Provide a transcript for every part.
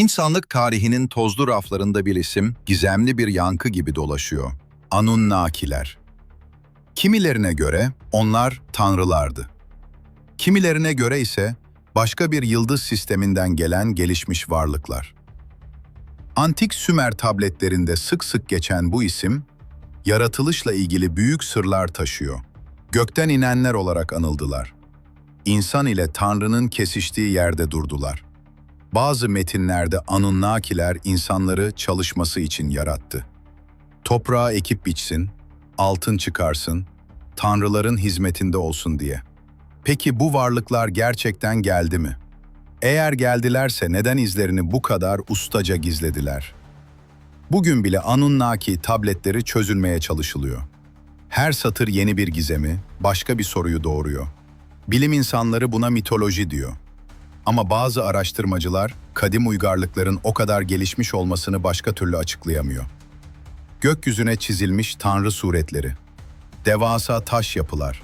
İnsanlık tarihinin tozlu raflarında bir isim, gizemli bir yankı gibi dolaşıyor. Anunnakiler. Kimilerine göre onlar tanrılardı. Kimilerine göre ise başka bir yıldız sisteminden gelen gelişmiş varlıklar. Antik Sümer tabletlerinde sık sık geçen bu isim, yaratılışla ilgili büyük sırlar taşıyor. Gökten inenler olarak anıldılar. İnsan ile Tanrı'nın kesiştiği yerde durdular. Bazı metinlerde Anunnakiler insanları çalışması için yarattı. Toprağa ekip biçsin, altın çıkarsın, tanrıların hizmetinde olsun diye. Peki bu varlıklar gerçekten geldi mi? Eğer geldilerse neden izlerini bu kadar ustaca gizlediler? Bugün bile Anunnaki tabletleri çözülmeye çalışılıyor. Her satır yeni bir gizemi, başka bir soruyu doğuruyor. Bilim insanları buna mitoloji diyor. Ama bazı araştırmacılar kadim uygarlıkların o kadar gelişmiş olmasını başka türlü açıklayamıyor. Gökyüzüne çizilmiş tanrı suretleri, devasa taş yapılar,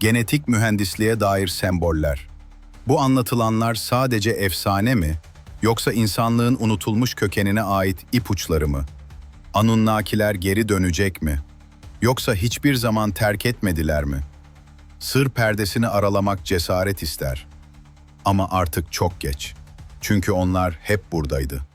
genetik mühendisliğe dair semboller. Bu anlatılanlar sadece efsane mi yoksa insanlığın unutulmuş kökenine ait ipuçları mı? Anunnakiler geri dönecek mi? Yoksa hiçbir zaman terk etmediler mi? Sır perdesini aralamak cesaret ister. Ama artık çok geç. Çünkü onlar hep buradaydı.